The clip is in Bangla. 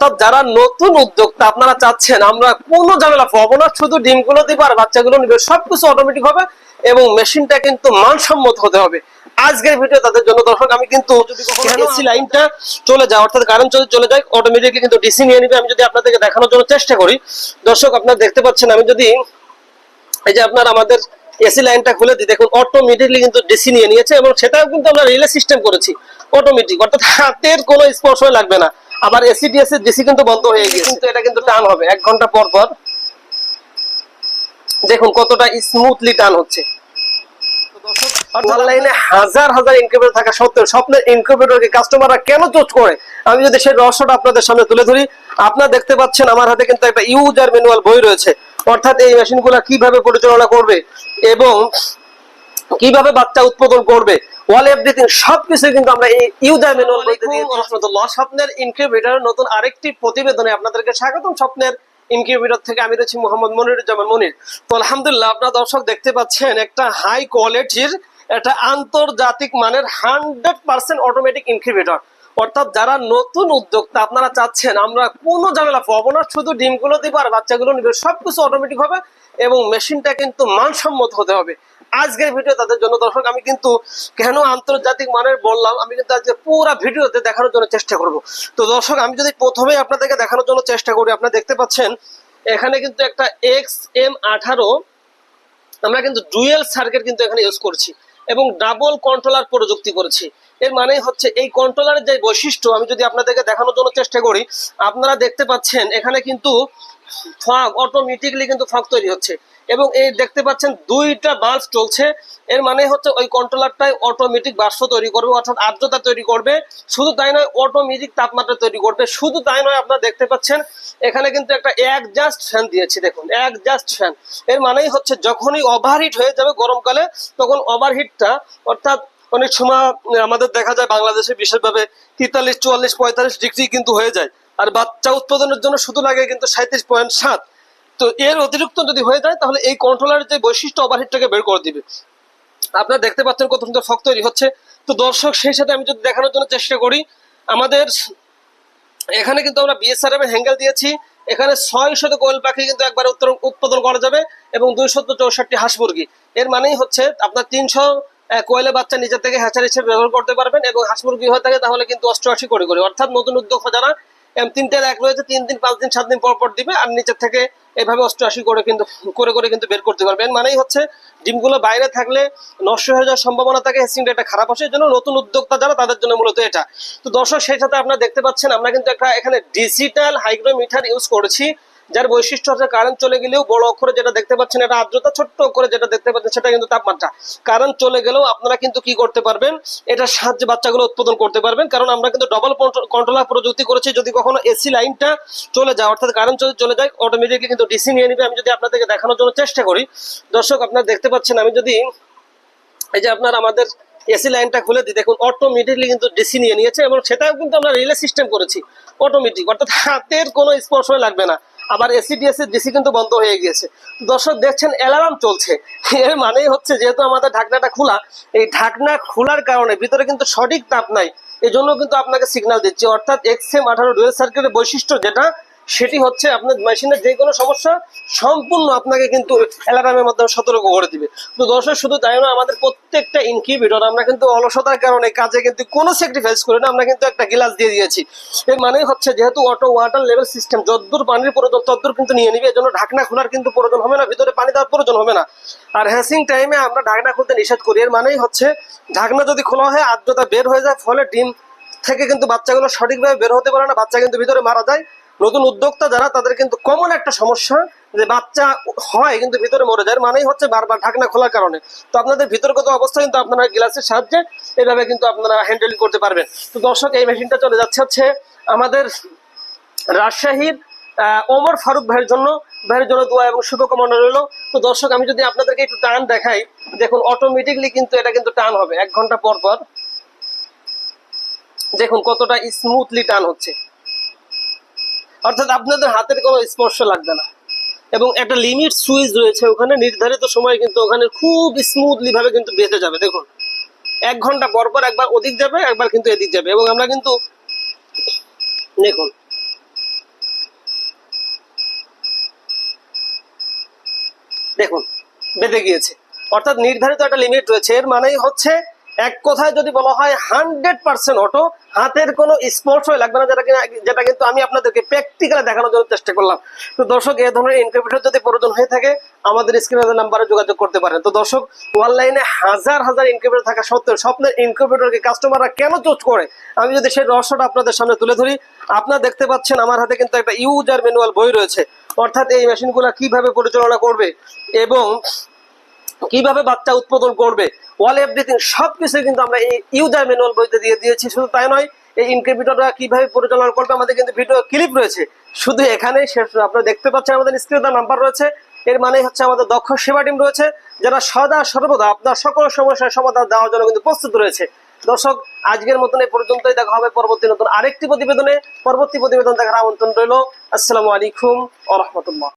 অর্থাৎ যারা নতুন উদ্যোক্তা আপনারা চাচ্ছেন আমরা কোনো ঝামেলা পাবো না শুধু ডিমগুলো দিব আর বাচ্চাগুলো নিবে সবকিছু অটোমেটিক হবে এবং মেশিনটা কিন্তু মানসম্মত হতে হবে। আজকের ভিডিও তাদের জন্য দর্শক আমি কিন্তু এসি লাইনটা চলে যায় অর্থাৎ কারেন্ট যদি চলে যায় অটোমেটিকলি কিন্তু ডিসি নিয়ে নিবে আমি যদি আপনাদেরকে দেখানোর জন্য চেষ্টা করি। দর্শক আপনারা দেখতে পাচ্ছেন আমি যদি এই যে আপনার আমাদের এসি লাইনটা খুলে দিই দেখুন অটোমেটিকলি কিন্তু ডিসি নিয়ে নিয়েছে এবং সেটাও কিন্তু আমরা রিলে সিস্টেম করেছি অটোমেটিক অর্থাৎ হাতের কোনো স্পর্শ লাগবে না। আবার এসি ডিএস এর ডিসি কিন্তু বন্ধ হয়ে গিয়েছে কিন্তু এটা কিন্তু টান হবে এক ঘণ্টা পর পর। দেখুন কতটা স্মুথলি টান হচ্ছে। অনলাইনে হাজার হাজার ইনকিউবেটর থাকা সত্ত্বেও স্বপ্নের ইনকিউবেটরকে কাস্টমাররা কেন চুজ করে? আমি যদি সেই রহস্যটা আপনাদের সামনে তুলে ধরি আপনারা দেখতে পাচ্ছেন আমার হাতে কিন্তু একটা ইউজার ম্যানুয়াল বই রয়েছে। অর্থাৎ এই মেশিনগুলো কীভাবে পরিচালনা করবে এবং কীভাবে বাচ্চা উৎপাদন করবে? ওয়াল এভরিথিং সবকিছু কিন্তু আমরা এই ইউজার ম্যানুয়াল বইতে দিয়ে রহমতুল্লাহ। স্বপ্নের ইনকিউবেটর নতুন আরেকটি প্রতিবেদনে আপনাদেরকে স্বাগতম। স্বপ্নের ইনকিউবেটর থেকে আমি রয়েছি মোহাম্মদ মনিরুজ্জামান মনির। তো আলহামদুলিল্লাহ আপনারা দর্শক দেখতে পাচ্ছেন একটা হাই কোয়ালিটির একটা আন্তর্জাতিক মানের হান্ড্রেড পার্সেন্ট অটোমেটিক ইনকিউবেটর অর্থাৎ যারা নতুন উদ্যোক্তা আপনারা চাচ্ছেন আমরা কোনো ঝামেলা পাবো না শুধু ডিমগুলো দিব আর বাচ্চাগুলো নিবে সবকিছু অটোমেটিক হবে এবং মেশিনটা কিন্তু মানসম্মত হতে হবে। আজকের ভিডিও তাদের জন্য দর্শক, আমি কিন্তু কেন আন্তর্জাতিক মানের বললাম, আমি কিন্তু আজকে পুরো ভিডিওতে দেখানোর জন্য চেষ্টা করব। তো দর্শক, আমি যদি প্রথমেই আপনাদেরকে দেখানোর জন্য চেষ্টা করি, আপনারা দেখতে পাচ্ছেন, এখানে কিন্তু একটা এক্স এম আঠারো, আমরা কিন্তু ডুয়েল সার্কিট কিন্তু এখানে ইউজ করছি এবং ডাবল কন্ট্রোলার প্রযুক্তি করেছি। এর মানে হচ্ছে এই কন্ট্রোলারের যে বৈশিষ্ট্য, আমি যদি আপনাদেরকে দেখানোর জন্য চেষ্টা করি, আপনারা দেখতে পাচ্ছেন, এখানে কিন্তু ফগ অটোমেটিকলি কিন্তু ফগ তৈরি হচ্ছে। এবং এই দেখতে পাচ্ছেন দুইটা বাল্ব চলছে। এর মানে হচ্ছে ওই কন্ট্রোলারটাই অটোমেটিক বাষ্প তৈরি করবে অর্থাৎ আর্দ্রতা তৈরি করবে। শুধু তাই নয় অটোমেটিক তাপমাত্রা তৈরি করবে। শুধু তাই নয়, আপনারা দেখতে পাচ্ছেন, এখানে কিন্তু একটা এক জাস্ট ফ্যান দিয়েছি, দেখুন এক জাস্ট ফ্যান এর মানেই হচ্ছে যখনই ওভারহিট হয়ে যাবে গরমকালে, তখন ওভারহিটটা অর্থাৎ অনেক সময়, আমাদের দেখা যায় বাংলাদেশে বিশেষভাবে তেতাল্লিশ, চুয়াল্লিশ, পঁয়তাল্লিশ ডিগ্রি কিন্তু হয়ে যায়। আর বাচ্চা উৎপাদনের জন্য শুধু লাগে কিন্তু সাঁত্রিশ পয়েন্ট সাত। তো এর অতিরিক্ত যদি হয়ে যায়, তাহলে এই কন্ট্রোলারের যে বৈশিষ্ট্য ওভারহিটটাকে বের করে দিবে। আপনারা দেখতে পাচ্ছেন কত সুন্দর ফক তৈরি হচ্ছে। তো দর্শক, সেই সাথে আমি যদি দেখানোর জন্য চেষ্টা করি, আমাদের এখানে কিন্তু আমরা বিএসআরএম এর হ্যাঙ্গেল দিয়েছি। এখানে ছয় শত কোয়েল পাখি কিন্তু একবার উৎপাদন করা যাবে এবং দুই শত চৌষট্টি হাঁস মুরগি এর মানেই হচ্ছে আপনার তিনশো কোয়েলে বাচ্চা নিজের থেকে হ্যাচার হিসেবে ব্যবহার করতে পারবেন এবং হাঁস মুরগি হয়ে থাকে তাহলে কিন্তু অষ্টআশি করে করে অর্থাৎ নতুন উদ্যোগ যারা তিনটের এক রয়েছে, তিন দিন, পাঁচ দিন, সাত দিন পর পর দিবে, আর নিচের থেকে এভাবে অষ্টআশি করে কিন্তু, করে করে কিন্তু বের করতে পারবেন মানেই হচ্ছে, ডিমগুলো বাইরে থাকলে নষ্ট হয়ে যাওয়ার সম্ভাবনা থাকে হেসিং রেটটা খারাপ আসে জন্য নতুন উদ্যোক্তা যারা, তাদের জন্য মূলত এটা। তো দর্শক, সেই সাথে আপনারা দেখতে পাচ্ছেন, আমরা কিন্তু একটা এখানে ডিজিটাল হাইগ্রোমিটার ইউজ করেছি। যার বৈশিষ্ট্য হচ্ছে কারেন্ট চলে গেলেও বড় অক্ষরে যেটা দেখতে পাচ্ছেন, এটা আর্দ্রতা, ছোট্ট অক্ষরে যেটা দেখতে পাচ্ছেন, সেটা কিন্তু তাপমাত্রা। কারেন্ট চলে গেলেও আপনারা কিন্তু কি করতে পারবেন? এটার সাহায্যে বাচ্চাগুলো উৎপাদন করতে পারবেন, কারণ আমরা কিন্তু ডবল কন্ট্রোলার প্রযুক্তি করেছি, যদি কখনো এসি লাইনটা চলে যায়, অর্থাৎ কারেন্ট যদি চলে যায় অটোমেটিকলি কিন্তু ডিসি নিয়ে নিবে। আমি যদি আপনাদেরকে দেখানোর জন্য চেষ্টা করি, দর্শক আপনারা দেখতে পাচ্ছেন, আমি যদি এই যে আপনার আমাদের এসি লাইনটা খুলে দিই, দেখুন অটোমেটিকলি কিন্তু ডিসি নিয়ে নিয়েছে, এবং সেটাও কিন্তু আমরা রিলে সিস্টেম করেছি অটোমেটিক অর্থাৎ হাতের কোনো স্পর্শ লাগবে না। আবার এসি ডিসি কিন্তু বন্ধ হয়ে গিয়েছে। দর্শক, দেখছেন অ্যালার্ম চলছে। এর মানেই হচ্ছে, যেহেতু আমাদের ঢাকনাটা খোলা, এই ঢাকনা খোলার কারণে ভিতরে কিন্তু সঠিক তাপ নাই। এই জন্য কিন্তু আপনাকে সিগন্যাল দিচ্ছি। অর্থাৎ এক্সএম আঠারো ডুয়েল সার্কিটের বৈশিষ্ট্য যেটা সেটি হচ্ছে আপনার মেশিনের যে কোনো সমস্যা সম্পূর্ণ আপনাকে কিন্তু অ্যালার্মের মাধ্যমে সতর্ক করে দিবে। তো দর্শক, শুধু তাই না আমাদের প্রত্যেকটা ইনকিউবেটর আমরা কিন্তু অলসতার কারণে কাজে কিন্তু কোনো স্যাক্রিফাইস করি না, আমরা কিন্তু একটা গ্লাস দিয়ে দিয়েছি। এর মানে হচ্ছে যেহেতু অটো ওয়াটার লেভেল সিস্টেম যদ্দূর পানির প্রয়োজন, তদ্দূর কিন্তু নিয়ে নিবে, এজন্য ঢাকনা খোলার কিন্তু প্রয়োজন হবে না, ভিতরে পানি দেওয়ার প্রয়োজন হবে না। আর হ্যাসিং টাইমে আমরা ঢাকনা খুলতে নিষেধ করি। এর মানেই হচ্ছে ঢাকনা যদি খোলা হয়, আর্দ্রতা বের হয়ে যায়, ফলে ডিম থেকে কিন্তু বাচ্চাগুলো সঠিকভাবে বের হতে পারে না, বাচ্চা কিন্তু ভিতরে মারা যায়। নতুন উদ্যোক্তা যারা, তাদের কিন্তু কমন একটা সমস্যা যে বাচ্চা হয় কিন্তু ভিতরে মরে যায়। মানেই হচ্ছে বারবার ঢাকনা খোলার কারণে। তো আপনাদের ভিতরগত অবস্থা কিন্তু আপনারা গ্লাসের সাহায্যে এভাবে কিন্তু আপনারা হ্যান্ডেল করতে পারবেন। তো দর্শক, এই মেশিনটা চলে যাচ্ছে হচ্ছে আমাদের রাজশাহীর ওমর ফারুক ভাইয়ের জন্য। ভাইয়ের জন্য দোয়া এবং শুভকামনা রইল। তো দর্শক, আমি যদি আপনাদেরকে একটু টান দেখাই, দেখুন অটোমেটিকলি কিন্তু এটা কিন্তু টান হবে। এক ঘণ্টা পর পর। দেখুন, কতটা স্মুথলি টান হচ্ছে। অর্থাৎ আপনাদের হাতের কোনো স্পর্শ লাগবে না। এবং একটা লিমিট সুইচ রয়েছে, ওখানে নির্ধারিত সময় কিন্তু ওখানে খুব স্মুথলি ভাবে কিন্তু বেঁধে যাবে। দেখুন, এক ঘণ্টা পর পর একবার ওদিক যাবে, একবার কিন্তু এদিক যাবে। এবং আমরা কিন্তু, দেখুন দেখুন, বেঁধে গিয়েছে। অর্থাৎ নির্ধারিত একটা লিমিট রয়েছে। এর মানেই হচ্ছে এক কথায় যদি বলা হয়, হান্ড্রেড পার্সেন্ট অটো, হাতের কোনো স্পর্শই লাগবে না, যেটা কিনা যেটা কিন্তু আমি আপনাদেরকে প্র্যাকটিক্যালি দেখানোর জন্য চেষ্টা করলাম। তো দর্শক, এ ধরনের ইনকিউবেটর যদি প্রয়োজন হয়ে থাকে, আমাদের স্ক্রিনের নাম্বারে যোগাযোগ করতে পারেন। তো দর্শক অনলাইনে হাজার হাজার ইনকিউবেটর থাকা সত্ত্বেও স্বপ্নের ইনকিউবেটরকে কাস্টমাররা কেন চুজ করে? আমি যদি সেই রহস্যটা আপনাদের সামনে তুলে ধরি, আপনারা দেখতে পাচ্ছেন আমার হাতে কিন্তু একটা ইউজার ম্যানুয়াল বই রয়েছে। অর্থাৎ এই মেশিনগুলো কীভাবে পরিচালনা করবে এবং কীভাবে বাচ্চা উৎপাদন করবে? অল এভরিথিং সবকিছু কিন্তু আমরা এই ইউজার ম্যানুয়াল বইতে দিয়ে দিয়েছি। শুধু তাই নয়, এই ইনকিউবেটররা কীভাবে পরিচালনা করবে, আমাদের কিন্তু ভিডিও ক্লিপ রয়েছে। শুধু এখানেই শেষ, আপনারা দেখতে পাচ্ছেন আমাদের স্ক্রিনে নাম্বার রয়েছে। এর মানে হচ্ছে আমাদের দক্ষ সেবা টিম রয়েছে, যারা সদা সর্বদা আপনার সকল সমস্যার সমাধান দেওয়ার জন্য কিন্তু প্রস্তুত রয়েছে। দর্শক, আজকের মতন এই পর্যন্তই, দেখা হবে পরবর্তী নতুন আরেকটি প্রতিবেদনে। পরবর্তী প্রতিবেদন দেখার আমন্ত্রণ রইল। আসসালামু আলাইকুম আ রহমতুল্লাহ।